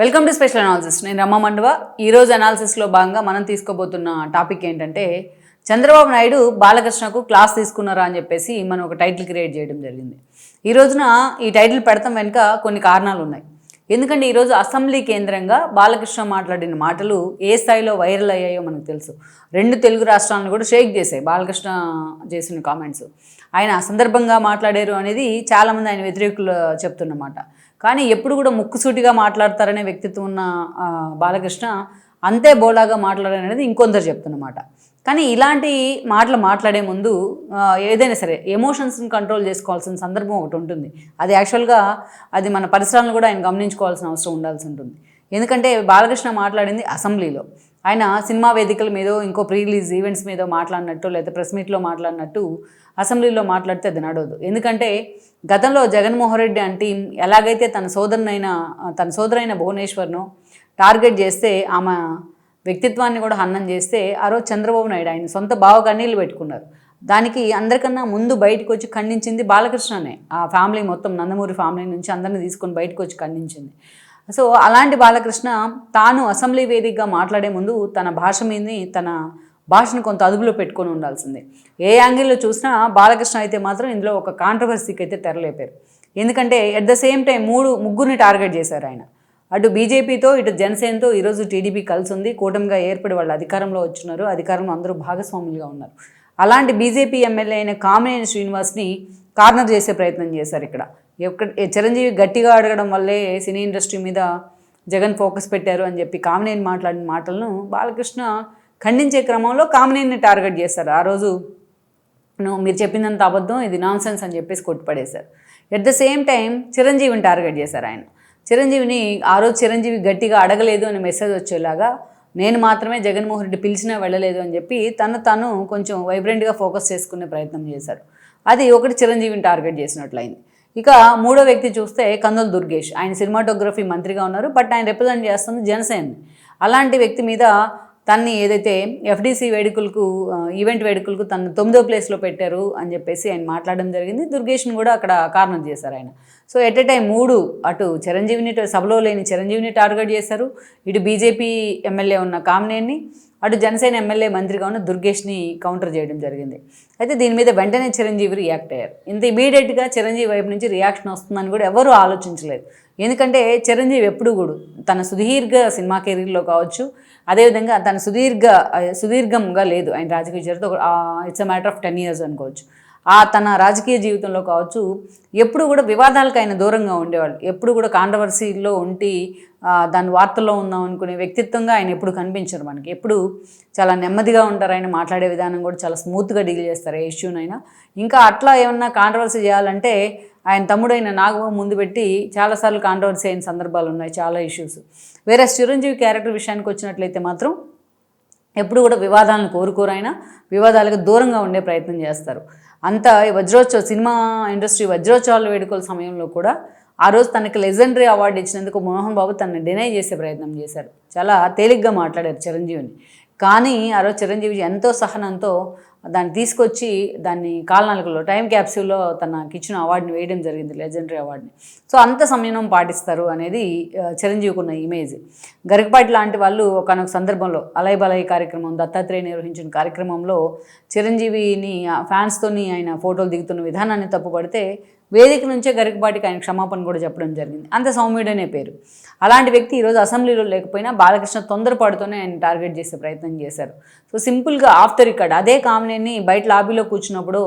Welcome to special analysis నేను రమ్మ మండవ. ఈరోజు అనాలిసిస్లో భాగంగా మనం తీసుకోబోతున్న టాపిక్ ఏంటంటే చంద్రబాబు నాయుడు బాలకృష్ణకు క్లాస్ తీసుకున్నారా అని చెప్పేసి మనం ఒక టైటిల్ క్రియేట్ చేయడం జరిగింది. ఈ రోజున ఈ టైటిల్ పెడతాం వెనుక కొన్ని కారణాలు ఉన్నాయి. ఎందుకంటే ఈరోజు అసెంబ్లీ కేంద్రంగా బాలకృష్ణ మాట్లాడిన మాటలు ఏ స్థాయిలో వైరల్ అయ్యాయో మనకు తెలుసు. రెండు తెలుగు రాష్ట్రాలను కూడా షేక్ చేశాయి బాలకృష్ణ చేసిన కామెంట్స్ ఆయన అసందర్భంగా మాట్లాడారు అనేది చాలామంది ఆయన వ్యతిరేకులు చెప్తున్నమాట. కానీ ఎప్పుడు కూడా ముక్కుసూటిగా మాట్లాడతారనే వ్యక్తిత్వం ఉన్న బాలకృష్ణ అంతే బోలాగా మాట్లాడారనేది ఇంకొందరు చెప్తున్నమాట. కానీ ఇలాంటి మాటలు మాట్లాడే ముందు ఏదైనా సరే ఎమోషన్స్ని కంట్రోల్ చేసుకోవాల్సిన సందర్భం ఒకటి ఉంటుంది. అది యాక్చువల్గా అది మన పరిసరాలను కూడా ఆయన గమనించుకోవాల్సిన అవసరం ఉండాల్సి ఉంటుంది. ఎందుకంటే బాలకృష్ణ మాట్లాడింది అసెంబ్లీలో. ఆయన సినిమా వేదికల మీదో ఇంకో ప్రీ రిలీజ్ ఈవెంట్స్ మీద మాట్లాడినట్టు లేదా ప్రెస్ మీట్లో మాట్లాడినట్టు అసెంబ్లీలో మాట్లాడితే అది నడవదు. ఎందుకంటే గతంలో జగన్మోహన్ రెడ్డి అంటే ఎలాగైతే తన సోదరునైన తన సోదరైన భువనేశ్వర్ను టార్గెట్ చేస్తే ఆమె వ్యక్తిత్వాన్ని కూడా హన్నం చేస్తే ఆ రోజు చంద్రబాబు నాయుడు ఆయన సొంత బావ కన్నీళ్ళు పెట్టుకున్నారు. దానికి అందరికన్నా ముందు బయటకు వచ్చి ఖండించింది బాలకృష్ణనే. ఆ ఫ్యామిలీ మొత్తం నందమూరి ఫ్యామిలీ నుంచి అందరిని తీసుకొని బయటకు వచ్చి ఖండించింది. సో అలాంటి బాలకృష్ణ తాను అసెంబ్లీ వేదికగా మాట్లాడే ముందు తన భాష మీదని తన భాషను కొంత అదుపులో పెట్టుకొని ఉండాల్సిందే. ఏ యాంగిల్లో చూసినా బాలకృష్ణ అయితే మాత్రం ఇందులో ఒక కాంట్రవర్సీకి అయితే తెరలేపారు. ఎందుకంటే ఎట్ ద సేమ్ టైం మూడు ముగ్గురిని టార్గెట్ చేశారు ఆయన. అటు బీజేపీతో ఇటు జనసేనతో ఈరోజు టీడీపీ కలిసి ఉంది కూటమిగా ఏర్పడి వాళ్ళు అధికారంలో వచ్చినారు. అధికారంలో అందరూ భాగస్వాములుగా ఉన్నారు. అలాంటి బీజేపీ ఎమ్మెల్యే అయిన కామినేని శ్రీనివాస్ని కార్నర్ చేసే ప్రయత్నం చేశారు ఇక్కడ. చిరంజీవి గట్టిగా అడగడం వల్లే సినీ ఇండస్ట్రీ మీద జగన్ ఫోకస్ పెట్టారు అని చెప్పి కామినేని మాట్లాడిన మాటలను బాలకృష్ణ ఖండించే క్రమంలో కామినేని టార్గెట్ చేశారు. ఆ రోజు నువ్వు మీరు చెప్పిందంత అబద్ధం ఇది నాన్ సెన్స్ అని చెప్పేసి కొట్టుపడేశారు. ఎట్ ద సేమ్ టైం చిరంజీవిని టార్గెట్ చేశారు ఆయన. చిరంజీవిని ఆ రోజు చిరంజీవి గట్టిగా అడగలేదు అనే మెసేజ్ వచ్చేలాగా నేను మాత్రమే జగన్మోహన్ రెడ్డి పిలిచినా వెళ్ళలేదు అని చెప్పి తను తను కొంచెం వైబ్రెంట్గా ఫోకస్ చేసుకునే ప్రయత్నం చేశారు. అది ఒకటి చిరంజీవిని టార్గెట్ చేసినట్లయింది. ఇక మూడో వ్యక్తి చూస్తే కందుల దుర్గేష్. ఆయన సినిమాటోగ్రఫీ మంత్రిగా ఉన్నారు బట్ ఆయన రిప్రజెంట్ చేస్తుంది జనసేన. అలాంటి వ్యక్తి మీద తన్ని ఏదైతే ఎఫ్డీసీ వేడుకలకు ఈవెంట్ వేడుకలకు తను తొమ్మిదో ప్లేస్లో పెట్టారు అని చెప్పేసి ఆయన మాట్లాడడం జరిగింది. దుర్గేష్ని కూడా అక్కడ కారణం చేశారు ఆయన. సో ఎట్ ఎ టైం మూడు అటు చిరంజీవిని ఇటు సభలో లేని చిరంజీవిని టార్గెట్ చేశారు. ఇటు బీజేపీ ఎమ్మెల్యే ఉన్న కామినేని అటు జనసేన ఎమ్మెల్యే మంత్రిగా ఉన్న దుర్గేష్ని కౌంటర్ చేయడం జరిగింది. అయితే దీని మీద వెంటనే చిరంజీవి రియాక్ట్ అయ్యారు. ఇంత ఇమీడియట్గా చిరంజీవి వైపు నుంచి రియాక్షన్ వస్తుందని కూడా ఎవరూ ఆలోచించలేదు. ఎందుకంటే చిరంజీవి ఎప్పుడు కూడా తన సుదీర్ఘ సినిమా కెరీర్లో కావచ్చు అదేవిధంగా తన సుదీర్ఘ సుదీర్ఘంగా లేదు. ఆయన రాజకీయ చరిత్ర it's a matter of ten years అనుకోవచ్చు. ఆ తన రాజకీయ జీవితంలో కావచ్చు ఎప్పుడు కూడా వివాదాలకు ఆయన దూరంగా ఉండేవాళ్ళు. ఎప్పుడు కూడా కాంట్రవర్సీలో ఉండి దాని వార్తల్లో ఉన్నాం అనుకునే వ్యక్తిత్వంగా ఆయన ఎప్పుడు కనిపించరు మనకి. ఎప్పుడు చాలా నెమ్మదిగా ఉంటారు ఆయన మాట్లాడే విధానం కూడా చాలా స్మూత్గా డీల్ చేస్తారు ఏ ఇష్యూనైనా. ఇంకా అట్లా ఏమన్నా కాంట్రవర్సీ చేయాలంటే ఆయన తమ్ముడైన నాగబాబు ముందు పెట్టి చాలాసార్లు కాంట్రవర్సీ అయిన సందర్భాలు ఉన్నాయి చాలా ఇష్యూస్. వేరే చిరంజీవి క్యారెక్టర్ విషయానికి వచ్చినట్లయితే మాత్రం ఎప్పుడు కూడా వివాదాలను కోరుకోరైనా వివాదాలకు దూరంగా ఉండే ప్రయత్నం చేస్తారు. అంత వజ్రోత్సవ సినిమా ఇండస్ట్రీ వజ్రోత్సవాల వేడుకల సమయంలో కూడా ఆ రోజు తనకి లెజెండరీ అవార్డు ఇచ్చినందుకు మోహన్ బాబు తనని డినై చేసే ప్రయత్నం చేశారు. చాలా తేలిగ్గా మాట్లాడారు చిరంజీవిని. కానీ ఆ రోజు చిరంజీవి ఎంతో సహనంతో దాన్ని తీసుకొచ్చి దాన్ని కాలనాలుగులో టైం క్యాప్సూల్లో తనకి ఇచ్చిన అవార్డుని వేయడం జరిగింది లెజెండరీ అవార్డుని. సో అంత సంయమనం పాటిస్తారు అనేది చిరంజీవికున్న చిరంజీవికి ఉన్న ఇమేజ్. గరికపాటి లాంటి వాళ్ళు ఒకనొక సందర్భంలో అలై బలై కార్యక్రమం దత్తాత్రేయ నిర్వహించిన కార్యక్రమంలో చిరంజీవిని ఆ ఫ్యాన్స్తోని ఆయన ఫోటోలు దిగుతున్న విధానాన్ని తప్పుపడితే వేదిక నుంచే గరికపాటికి ఆయన క్షమాపణ కూడా చెప్పడం జరిగింది. అంత సౌమ్యుడనే పేరు. అలాంటి వ్యక్తి ఈరోజు అసెంబ్లీలో లేకపోయినా బాలకృష్ణ తొందరపాటుతోనే ఆయన టార్గెట్ చేసే ప్రయత్నం చేశారు. సో సింపుల్గా ఆఫ్ ఇక్కడ అదే కామెనీని బయట లాబీలో కూర్చున్నప్పుడు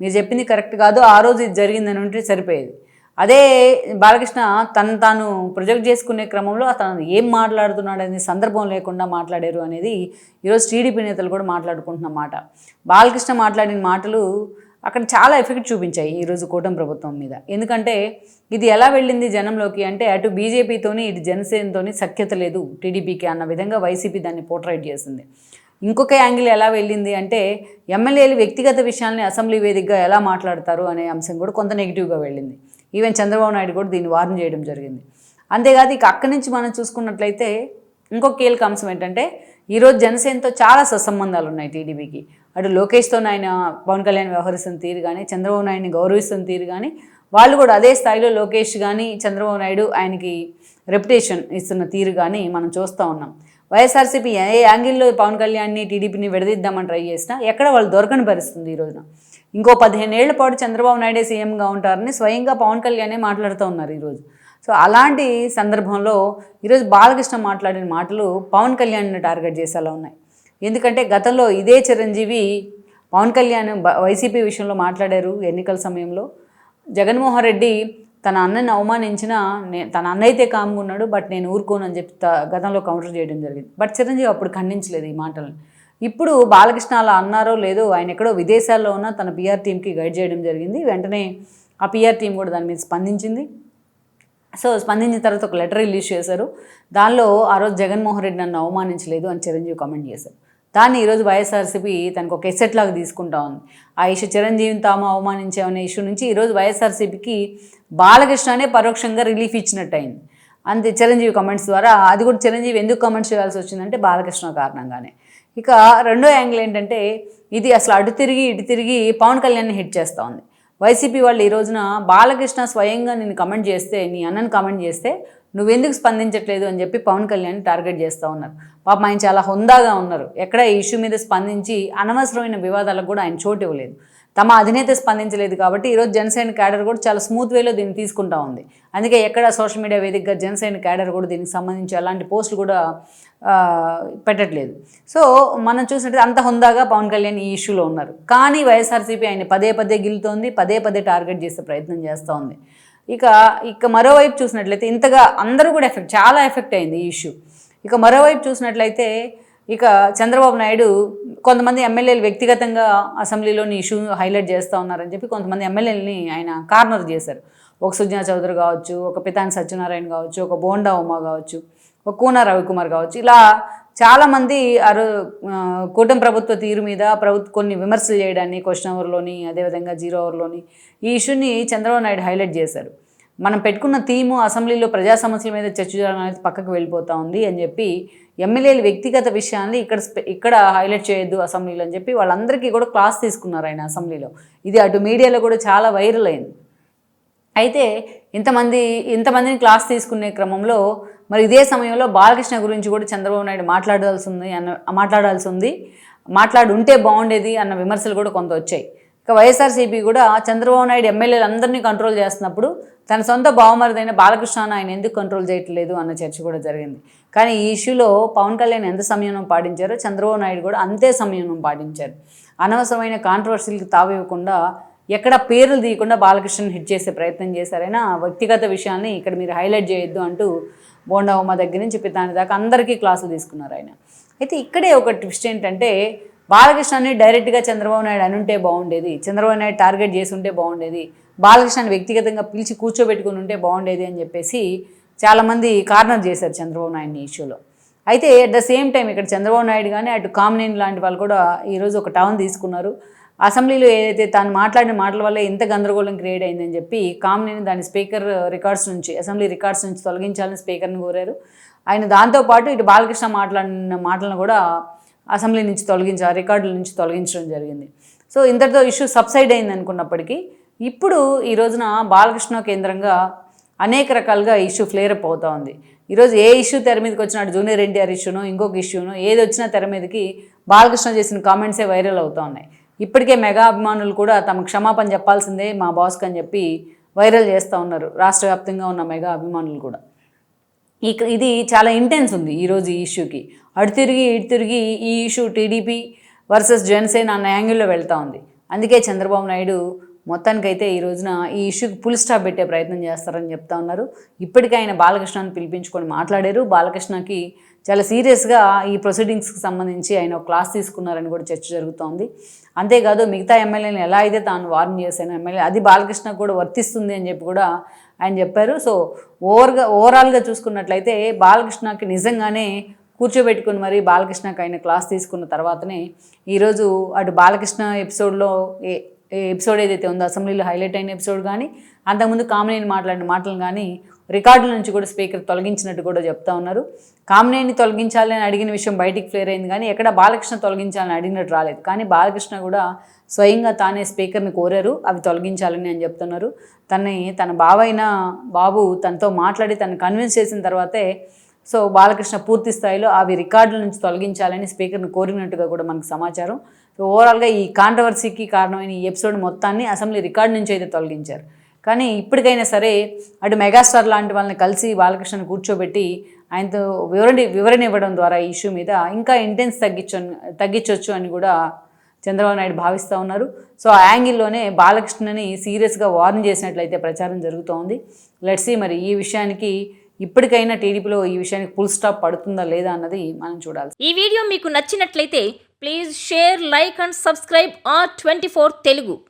మీరు చెప్పింది కరెక్ట్ కాదు ఆ రోజు ఇది జరిగిందని ఉంటే సరిపోయేది. అదే బాలకృష్ణ తను తాను ప్రొజెక్ట్ చేసుకునే క్రమంలో తను ఏం మాట్లాడుతున్నాడు అనేది సందర్భం లేకుండా మాట్లాడారు అనేది ఈరోజు టీడీపీ నేతలు కూడా మాట్లాడుకుంటున్న మాట. బాలకృష్ణ మాట్లాడిన మాటలు అక్కడ చాలా ఎఫెక్ట్ చూపించాయి ఈరోజు కూటమి ప్రభుత్వం మీద. ఎందుకంటే ఇది ఎలా వెళ్ళింది జనంలోకి అంటే అటు బీజేపీతోని ఇటు జనసేనతోని సఖ్యత లేదు టీడీపీకి అన్న విధంగా వైసీపీ దాన్ని పోర్ట్రైట్ చేసింది. ఇంకొక యాంగిల్ ఎలా వెళ్ళింది అంటే ఎమ్మెల్యేలు వ్యక్తిగత విషయాల్ని అసెంబ్లీ వేదికగా ఎలా మాట్లాడతారు అనే అంశం కూడా కొంత నెగిటివ్గా వెళ్ళింది. ఈవెన్ చంద్రబాబు నాయుడు కూడా దీన్ని వార్న్ చేయడం జరిగింది. అంతేకాదు ఇక అక్కడి నుంచి మనం చూసుకున్నట్లయితే ఇంకొక కీలక అంశం ఏంటంటే ఈరోజు జనసేనతో చాలా సత్సంబంధాలు ఉన్నాయి టీడీపీకి. అటు లోకేష్తో ఆయన పవన్ కళ్యాణ్ వ్యవహరిస్తున్న తీరు కానీ చంద్రబాబు నాయుడిని గౌరవిస్తున్న తీరు కానీ వాళ్ళు కూడా అదే స్థాయిలో లోకేష్ కానీ చంద్రబాబు నాయుడు ఆయనకి రెప్యుటేషన్ ఇస్తున్న తీరు కానీ మనం చూస్తూ ఉన్నాం. వైఎస్ఆర్సీపీ ఏ యాంగిల్లో పవన్ కళ్యాణ్ని టీడీపీని విడదీద్దామని ట్రై చేసినా ఎక్కడ వాళ్ళు దొరకని పరిస్థితుంది ఈ రోజున. ఇంకో పదిహేను ఏళ్ళ పాటు చంద్రబాబు నాయుడే సీఎంగా ఉంటారని స్వయంగా పవన్ కళ్యాణే మాట్లాడుతూ ఉన్నారు ఈరోజు సో అలాంటి సందర్భంలో ఈరోజు బాలకృష్ణ మాట్లాడిన మాటలు పవన్ కళ్యాణ్ని టార్గెట్ చేసేలా ఉన్నాయి. ఎందుకంటే గతంలో ఇదే చిరంజీవి పవన్ కళ్యాణ్ వైసీపీ విషయంలో మాట్లాడారు ఎన్నికల సమయంలో. జగన్మోహన్ రెడ్డి తన అన్నని అవమానించిన నే తన అన్న అయితే కామ్గా ఉన్నాడు బట్ నేను ఊరుకోను అని చెప్పి గతంలో కౌంటర్ చేయడం జరిగింది. బట్ చిరంజీవి అప్పుడు ఖండించలేదు ఈ మాటలను. ఇప్పుడు బాలకృష్ణ అలా అన్నారో లేదో ఆయన ఎక్కడో విదేశాల్లో ఉన్న తన పిఆర్ టీంకి గైడ్ చేయడం జరిగింది. వెంటనే ఆ పిఆర్ టీం కూడా దాని మీద స్పందించింది. సో స్పందించిన తర్వాత ఒక లెటర్ రిలీజ్ చేశారు. దానిలో ఆ రోజు జగన్మోహన్ రెడ్డి నన్ను అవమానించలేదు అని చిరంజీవి కామెంట్ చేశారు. దాన్ని ఈరోజు వైఎస్ఆర్సీపీ తనకు ఒక ఎసెట్ లాగా తీసుకుంటా ఉంది. ఆ ఇష్యూ చిరంజీవిని తాము అవమానించామనే ఇష్యూ నుంచి ఈరోజు వైఎస్ఆర్సీపీకి బాలకృష్ణనే పరోక్షంగా రిలీఫ్ ఇచ్చినట్టు అయింది అంతే చిరంజీవి కమెంట్స్ ద్వారా అది కూడా చిరంజీవి ఎందుకు కమెంట్స్ చేయాల్సి వచ్చిందంటే బాలకృష్ణ కారణంగానే. ఇక రెండో యాంగిల్ ఏంటంటే ఇది అసలు అటు తిరిగి ఇటు తిరిగి పవన్ కళ్యాణ్ని హిట్ చేస్తూ ఉంది. వైసీపీ వాళ్ళు ఈ రోజున బాలకృష్ణ స్వయంగా నేను కమెంట్ చేస్తే నీ అన్నని కమెంట్ చేస్తే నువ్వెందుకు స్పందించట్లేదు అని చెప్పి పవన్ కళ్యాణ్ టార్గెట్ చేస్తూ ఉన్నారు. పాపం ఆయన చాలా హుందాగా ఉన్నారు. ఎక్కడ ఈ ఇష్యూ మీద స్పందించి అనవసరమైన వివాదాలకు కూడా ఆయన చోటు ఇవ్వలేదు. తమ అధినేత స్పందించలేదు కాబట్టి ఈరోజు జనసేన క్యాడర్ కూడా చాలా స్మూత్ వేలో దీన్ని తీసుకుంటా ఉంది. అందుకే ఎక్కడ సోషల్ మీడియా వేదికగా జనసేన క్యాడర్ కూడా దీనికి సంబంధించి అలాంటి పోస్టులు కూడా పెట్టట్లేదు. సో మనం చూసినట్టు అంత హుందాగా పవన్ కళ్యాణ్ ఈ ఇష్యూలో ఉన్నారు. కానీ వైఎస్ఆర్సీపీ ఆయన పదే పదే గిలుతోంది పదే పదే టార్గెట్ చేసే ప్రయత్నం చేస్తూ ఉంది. ఇక ఇక మరోవైపు చూసినట్లయితే ఇంతగా అందరూ కూడా ఎఫెక్ట్ చాలా ఎఫెక్ట్ అయింది ఈ ఇష్యూ. ఇక మరోవైపు చూసినట్లయితే ఇక చంద్రబాబు నాయుడు కొంతమంది ఎమ్మెల్యేలు వ్యక్తిగతంగా అసెంబ్లీలోని ఇష్యూ హైలైట్ చేస్తూ ఉన్నారని చెప్పి కొంతమంది ఎమ్మెల్యేలని ఆయన కార్నర్ చేశారు. ఒక సుజనా చౌదరి కావచ్చు ఒక పితాని సత్యనారాయణ కావచ్చు ఒక బోండా ఉమా కావచ్చు ఒక కూన రవికుమార్ కావచ్చు. ఇలా చాలామంది అరు కూటమి ప్రభుత్వ తీరు మీద ప్రభుత్వ కొన్ని విమర్శలు చేయడాన్ని క్వశ్చన్ అవర్లోని అదేవిధంగా జీరో అవర్లోని ఈ ఇష్యూని చంద్రబాబు నాయుడు హైలైట్ చేశారు. మనం పెట్టుకున్న థీము అసెంబ్లీలో ప్రజా సమస్యల మీద చర్చ చేయడం అనేది పక్కకు వెళ్ళిపోతా ఉంది అని చెప్పి ఎమ్మెల్యేలు వ్యక్తిగత విషయాన్ని ఇక్కడ స్పె- ఇక్కడ హైలైట్ చేయొద్దు అసెంబ్లీలో అని చెప్పి వాళ్ళందరికీ కూడా క్లాస్ తీసుకున్నారు ఆయన అసెంబ్లీలో. ఇది అటు మీడియాలో కూడా చాలా వైరల్ అయింది. అయితే ఇంతమంది ఇంతమందిని క్లాస్ తీసుకునే క్రమంలో మరి ఇదే సమయంలో బాలకృష్ణ గురించి కూడా చంద్రబాబు నాయుడు మాట్లాడాల్సి ఉంది అన్న మాట్లాడాల్సి ఉంది. మాట్లాడి ఉంటే బాగుండేది అన్న విమర్శలు కూడా కొంత వచ్చాయి. ఇక వైఎస్ఆర్సీపీ కూడా చంద్రబాబు నాయుడు ఎమ్మెల్యేలు అందరినీ కంట్రోల్ చేస్తున్నప్పుడు తన సొంత బావమరిదైన బాలకృష్ణను ఆయన ఎందుకు కంట్రోల్ చేయట్లేదు అన్న చర్చ కూడా జరిగింది. కానీ ఈ ఇష్యూలో పవన్ కళ్యాణ్ ఎంత సంయమనం పాటించారో చంద్రబాబు నాయుడు కూడా అంతే సంయమనం పాటించారు. అనవసరమైన కాంట్రవర్సీలకు తావివ్వకుండా ఎక్కడ పేర్లు తీయకుండా బాలకృష్ణ హిట్ చేసే ప్రయత్నం చేశారైనా వ్యక్తిగత విషయాన్ని ఇక్కడ మీరు హైలైట్ చేయొద్దు అంటూ బోండా ఉమ్మ దగ్గర నుంచి పితాని దాకా అందరికీ క్లాసులు తీసుకున్నారు ఆయన. అయితే ఇక్కడే ఒక ట్విస్ట్ ఏంటంటే బాలకృష్ణని డైరెక్ట్గా చంద్రబాబు నాయుడు అనుంటే బాగుండేది. చంద్రబాబు నాయుడు టార్గెట్ చేసి ఉంటే బాగుండేది. బాలకృష్ణని వ్యక్తిగతంగా పిలిచి కూర్చోబెట్టుకుని ఉంటే బాగుండేది అని చెప్పేసి చాలామంది కార్నర్ చేశారు చంద్రబాబు నాయుడిని ఇష్యూలో. అయితే అట్ ద సేమ్ టైం ఇక్కడ చంద్రబాబు నాయుడు కానీ అటు కామినేని లాంటి వాళ్ళు కూడా ఈరోజు ఒక టౌన్ తీసుకున్నారు. అసెంబ్లీలో ఏదైతే తాను మాట్లాడిన మాటల వల్ల ఇంత గందరగోళం క్రియేట్ అయిందని చెప్పి కామినేని దాని స్పీకర్ రికార్డ్స్ నుంచి అసెంబ్లీ రికార్డ్స్ నుంచి తొలగించాలని స్పీకర్ని కోరారు. ఆయన దాంతోపాటు ఇటు బాలకృష్ణ మాట్లాడిన మాటలను కూడా అసెంబ్లీ నుంచి తొలగించారు రికార్డుల నుంచి తొలగించడం జరిగింది. సో ఇంతటితో ఇష్యూ సబ్సైడ్ అయింది అనుకున్నప్పటికీ ఇప్పుడు ఈ రోజున బాలకృష్ణ కేంద్రంగా అనేక రకాలుగా ఇష్యూ ఫ్లేరప్ అప్ అవుతా ఉంది. ఈరోజు ఏ ఇష్యూ తెర మీదకి వచ్చినాడు జూనియర్ ఎన్టీఆర్ ఇష్యూనో ఇంకొక ఇష్యూనో ఏది వచ్చినా తెర మీదకి బాలకృష్ణ చేసిన కామెంట్సే వైరల్ అవుతూ ఉన్నాయి. ఇప్పటికే మెగా అభిమానులు కూడా తమ క్షమాపణ చెప్పాల్సిందే మా బాస్కి అని చెప్పి వైరల్ చేస్తూ ఉన్నారు. రాష్ట్ర వ్యాప్తంగా ఉన్న మెగా అభిమానులు కూడా. ఇక ఇది చాలా ఇంటెన్స్ ఉంది ఈరోజు ఈ ఇష్యూకి అటు తిరిగి ఇటు తిరిగి ఈ ఇష్యూ టీడీపీ వర్సెస్ జనసేన అన్న యాంగిల్లో వెళ్తూ ఉంది. అందుకే చంద్రబాబు నాయుడు మొత్తానికైతే ఈ రోజున ఈ ఇష్యూకి ఫుల్ స్టాప్ పెట్టే ప్రయత్నం చేస్తారని చెప్తా ఉన్నారు. ఇప్పటికే ఆయన బాలకృష్ణని పిలిపించుకొని మాట్లాడారు. బాలకృష్ణకి చాలా సీరియస్గా ఈ ప్రొసీడింగ్స్కి సంబంధించి ఆయన ఒక క్లాస్ తీసుకున్నారని కూడా చర్చ జరుగుతోంది అంతేకాదు మిగతా ఎమ్మెల్యేని ఎలా అయితే తాను వార్న్ చేశాను ఎమ్మెల్యే అది బాలకృష్ణకు కూడా వర్తిస్తుంది అని చెప్పి కూడా ఆయన చెప్పారు. సో ఓవర్గా ఓవరాల్గా చూసుకున్నట్లయితే బాలకృష్ణకి నిజంగానే కూర్చోబెట్టుకుని మరి బాలకృష్ణకి ఆయన క్లాస్ తీసుకున్న తర్వాతనే ఈరోజు అటు బాలకృష్ణ ఎపిసోడ్లో ఏ ఎపిసోడ్ ఏదైతే ఉందో అసెంబ్లీలో హైలైట్ అయిన ఎపిసోడ్ కానీ అంతకుముందు కామినేని మాట్లాడిన మాటలు కానీ రికార్డుల నుంచి కూడా స్పీకర్ తొలగించినట్టు కూడా చెప్తా ఉన్నారు. కామినేని తొలగించాలని అడిగిన విషయం బయటికి క్లియర్ అయింది కానీ ఎక్కడ బాలకృష్ణ తొలగించాలని అడిగినట్టు రాలేదు. కానీ బాలకృష్ణ కూడా స్వయంగా తానే స్పీకర్ని కోరారు అవి తొలగించాలని అని చెప్తున్నారు. తనని తన బావైన బాబు తనతో మాట్లాడి తను కన్విన్స్ చేసిన తర్వాతే సో బాలకృష్ణ పూర్తి స్థాయిలో అవి రికార్డుల నుంచి తొలగించాలని స్పీకర్ని కోరినట్టుగా కూడా మనకు సమాచారం. సో ఓవరాల్గా ఈ కాంట్రవర్సీకి కారణమైన ఈ ఎపిసోడ్ మొత్తాన్ని అసెంబ్లీ రికార్డు నుంచి అయితే తొలగించారు. కానీ ఇప్పటికైనా సరే అటు మెగాస్టార్ లాంటి వాళ్ళని కలిసి బాలకృష్ణను కూర్చోబెట్టి ఆయనతో వివరణ వివరణ ఇవ్వడం ద్వారా ఈ ఇష్యూ మీద ఇంకా ఇంటెన్స్ తగ్గించు తగ్గించవచ్చు అని కూడా చంద్రబాబు నాయుడు భావిస్తూ ఉన్నారు. సో ఆ యాంగిల్లోనే బాలకృష్ణని సీరియస్గా వార్న్ చేసినట్లయితే ప్రచారం జరుగుతోంది. లెట్సీ మరి ఈ విషయానికి ఇప్పటికైనా టీడీపీలో ఈ విషయానికి ఫుల్ స్టాప్ పడుతుందా లేదా అన్నది మనం చూడాలి ఈ వీడియో మీకు నచ్చినట్లయితే please share like and subscribe R twenty Telugu